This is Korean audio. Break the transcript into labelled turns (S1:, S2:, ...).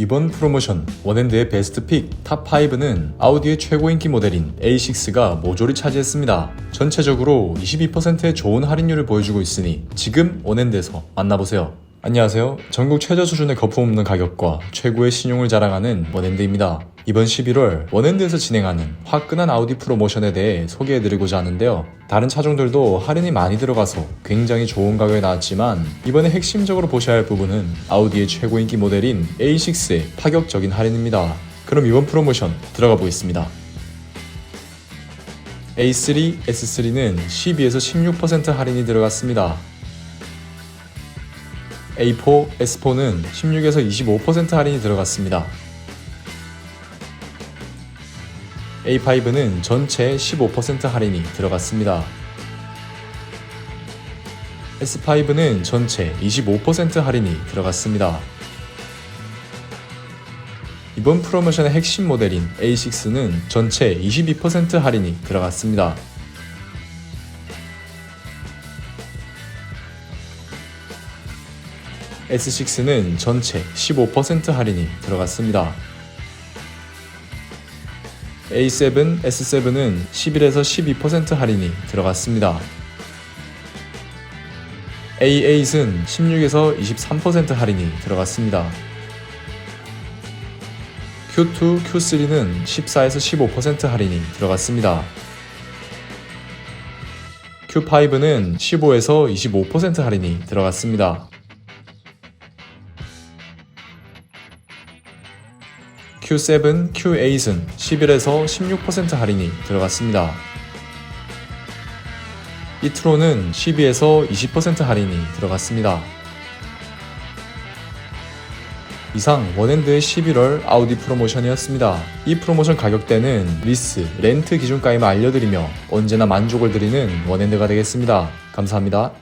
S1: 이번 프로모션 원핸드의 베스트 픽 탑5는 아우디의 최고 인기 모델인 A6가 모조리 차지했습니다. 전체적으로 22%의 좋은 할인율을 보여주고 있으니 지금 원핸드에서 만나보세요. 안녕하세요. 전국 최저 수준의 거품 없는 가격과 최고의 신용을 자랑하는 원핸드입니다. 이번 11월 원핸드에서 진행하는 화끈한 아우디 프로모션에 대해 소개해드리고자 하는데요. 다른 차종들도 할인이 많이 들어가서 굉장히 좋은 가격에 나왔지만 이번에 핵심적으로 보셔야 할 부분은 아우디의 최고 인기 모델인 A6의 파격적인 할인입니다. 그럼 이번 프로모션 들어가 보겠습니다. A3, S3는 12에서 16% 할인이 들어갔습니다. A4, S4는 16에서 25% 할인이 들어갔습니다. A5는 전체 15% 할인이 들어갔습니다. S5는 전체 25% 할인이 들어갔습니다. 이번 프로모션의 핵심 모델인 A6는 전체 22% 할인이 들어갔습니다. S6는 전체 15% 할인이 들어갔습니다. A7, S7은 11에서 12% 할인이 들어갔습니다. A8은 16에서 23% 할인이 들어갔습니다. Q2, Q3는 14에서 15% 할인이 들어갔습니다. Q5는 15에서 25% 할인이 들어갔습니다. Q7, Q8은 11에서 16% 할인이 들어갔습니다. 이트로는 12에서 20% 할인이 들어갔습니다. 이상 원핸드의 11월 아우디 프로모션이었습니다. 이 프로모션 가격대는 리스, 렌트 기준가에만 알려드리며 언제나 만족을 드리는 원핸드가 되겠습니다. 감사합니다.